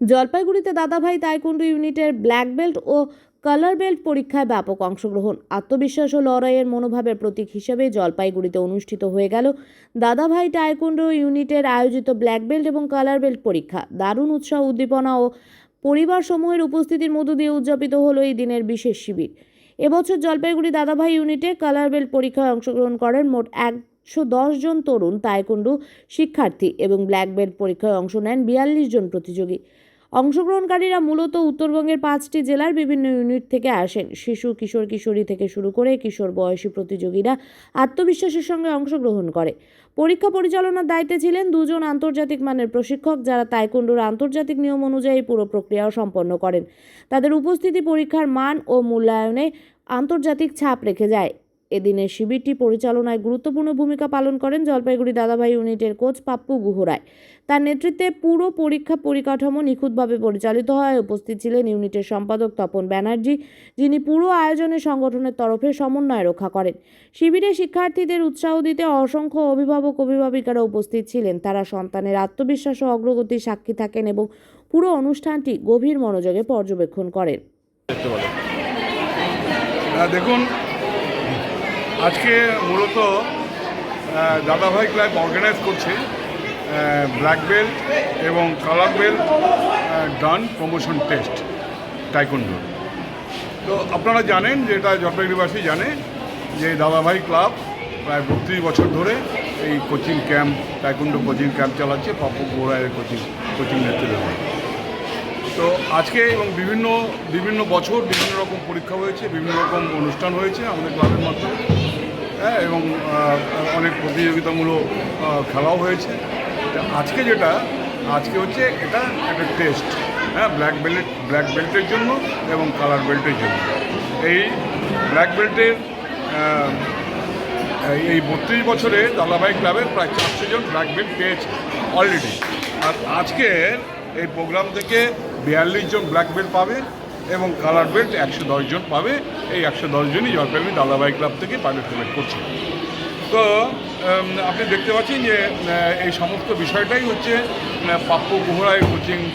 জলপাইগুড়িতে দাদাভাই তাইকুন্ডু ইউনিটের black belt ও কালার বেল্ট পরীক্ষায় ব্যাপক অংশগ্রহণ। আত্মবিশ্বাস ও লড়াইয়ের মনোভাবের প্রতীক হিসেবে জলপাইগুড়িতে অনুষ্ঠিত হয়ে গেল দাদাভাই টাইকুন্ডো ইউনিটের আয়োজিত ব্ল্যাক বেল্ট এবং কালার বেল্ট পরীক্ষা। দারুণ উৎসাহ, উদ্দীপনা ও পরিবার সমূহের উপস্থিতির মধ্য দিয়ে উদযাপিত হলো এই দিনের বিশেষ শিবির। এবছর জলপাইগুড়ি দাদাভাই ইউনিটে কালার বেল্ট পরীক্ষায় অংশগ্রহণ করেন মোট একশো দশ জন তরুণ তাইকুন্ডু শিক্ষার্থী এবং ব্ল্যাক বেল্ট পরীক্ষায় অংশ নেন বিয়াল্লিশ জন প্রতিযোগী। অংশগ্রহণকারীরা মূলত উত্তরবঙ্গের পাঁচটি জেলার বিভিন্ন ইউনিট থেকে আসেন। শিশু, কিশোর, কিশোরী থেকে শুরু করে কিশোর বয়সী প্রতিযোগীরা আত্মবিশ্বাসের সঙ্গে অংশগ্রহণ করে। পরীক্ষা পরিচালনার দায়িত্বে ছিলেন দুজন আন্তর্জাতিক মানের প্রশিক্ষক যারা তাইকুন্ডুর আন্তর্জাতিক নিয়ম অনুযায়ী পুরো প্রক্রিয়াও সম্পন্ন করেন। তাদের উপস্থিতি পরীক্ষার মান ও মূল্যায়নে আন্তর্জাতিক ছাপ রেখে যায়। এদিনের শিবিরটি পরিচালনায় গুরুত্বপূর্ণ ভূমিকা পালন করেন জলপাইগুড়ি দাদাভাই ইউনিটের কোচ পাপ্পু গুহরায় তার নেতৃত্বে পুরো পরীক্ষা পরিকাঠামো নিখুঁতভাবে পরিচালিত হয়। উপস্থিত ছিলেন ইউনিটের সম্পাদক তপন ব্যানার্জি, যিনি পুরো আয়োজনে সংগঠনের তরফে সমন্বয় রক্ষা করেন। শিবিরে শিক্ষার্থীদের উৎসাহ দিতে অসংখ্য অভিভাবক, অভিভাবিকারা উপস্থিত ছিলেন। তারা সন্তানের আত্মবিশ্বাস ও অগ্রগতির সাক্ষী থাকেন এবং পুরো অনুষ্ঠানটি গভীর মনোযোগে পর্যবেক্ষণ করেন। দেখুন আজকে মূলত দাদাভাই ক্লাব অর্গানাইজ করছে ব্ল্যাক বেল্ট এবং colour belt dan promotion test taekwondo তো আপনারা জানেন যে এটা জলপাইগুড়িবাসী জানে, যে দাদাভাই ক্লাব প্রায় বত্রিশ বছর ধরে এই coaching camp taekwondo coaching camp চালাচ্ছে, পাপু গোড়ায়ের কোচিং কোচিং নেতৃত্বে। তো আজকে এবং বিভিন্ন বিভিন্ন বছর বিভিন্ন রকম পরীক্ষা হয়েছে, বিভিন্ন রকম অনুষ্ঠান হয়েছে আমাদের ক্লাবের মাধ্যমে। হ্যাঁ এবং অনেক প্রতিযোগিতামূলক খেলাও হয়েছে। আজকে যেটা, আজকে হচ্ছে এটা একটা টেস্ট হ্যাঁ ব্ল্যাক বেল্ট ব্ল্যাক বেল্টের জন্য এবং কালার বেল্টের জন্য। এই ব্ল্যাক বেল্টের এই- বত্রিশ বছরে দাদাভাই ক্লাবের প্রায় চারশো জন ব্ল্যাক বেল্ট পেয়েছে অলরেডি আর আজকের এই প্রোগ্রাম থেকে বিয়াল্লিশ জন ব্ল্যাক বেল্ট পাবে এবং কালার বেল্ট একশো দশ জন পাবে। এই একশো দশ জনই জলপাইগুড়ি দাদাভাই ক্লাব থেকে পার্টিসিপেট করছে। তো আপনি দেখতে পাচ্ছেন যে এই সমস্ত বিষয়টাই হচ্ছে পাপ্পু গোহরায় কোচিং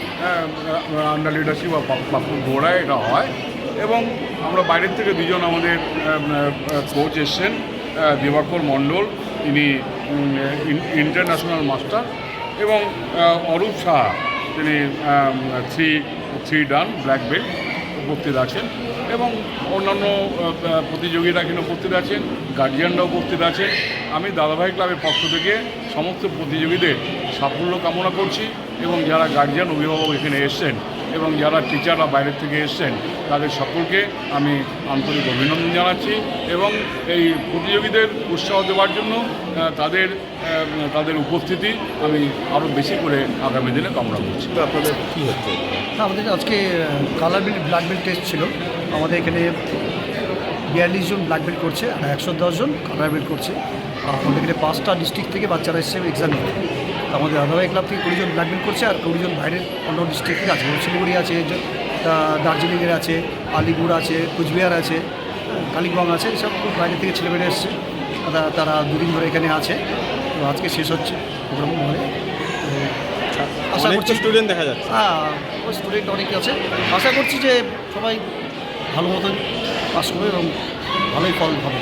আন্ডার লিডারশিপ বা পাপ- পাপ্পু গোহরায় এটা হয়। এবং আমরা বাইরের থেকে দুজন আমাদের কোচ এসছেন দিবাকর মণ্ডল তিনি ইন্টারন্যাশনাল মাস্টার এবং অরূপ সাহা। তিনি three three dan, black belt উপস্থিত আছেন এবং অন্যান্য প্রতিযোগীরা এখানে উপস্থিত আছেন গার্জিয়ানরা উপস্থিত আছেন। আমি দাদাভাই ক্লাবের পক্ষ থেকে সমস্ত প্রতিযোগীদের সাফল্য কামনা করছি এবং যারা গার্জিয়ান, অভিভাবক এখানে এসছেন এবং যারা টিচাররা বাইরের থেকে এসছেন তাদের সকলকে আমি আন্তরিক অভিনন্দন জানাচ্ছি এবং এই প্রতিযোগীদের উৎসাহ দেওয়ার জন্য তাদের তাদের উপস্থিতি আমি আরও বেশি করে আগামী দিনে কামনা করছি। তো আপনাদের কী হচ্ছে? হ্যাঁ আমাদের আজকে colour belt black belt test ছিল। আমাদের এখানে বিয়াল্লিশ জন ব্ল্যাক বেল্ট করছে আর একশো দশ জন কালার বেল্ট করছে। আমাদের এখানে পাঁচটা ডিস্ট্রিক্ট থেকে বাচ্চারা এসছে এক্সাম দিতে আমাদের আধাবাই ক্লাব থেকে কুড়িজন ব্লাড করছে আর কুড়িজন বাইরের অন্য ডিস্ট্রিক্ট থেকে আছে শিলিগুড়ি আছে দার্জিলিংয়ের আছে আলিপুর আছে কুচবিহার আছে কালিম্পং আছে এসব বাইরে থেকে ছেলেমেয়েরা এসছে। তারা তারা দুদিন ধরে এখানে আছে। তো আজকে শেষ হচ্ছে প্রোগ্রাম তো আশা করছি স্টুডেন্ট দেখা যাচ্ছে। হ্যাঁ স্টুডেন্ট অনেকে আছে। আশা করছি যে সবাই ভালো মতন পাস করবে এবং ভালোই ফল পাবে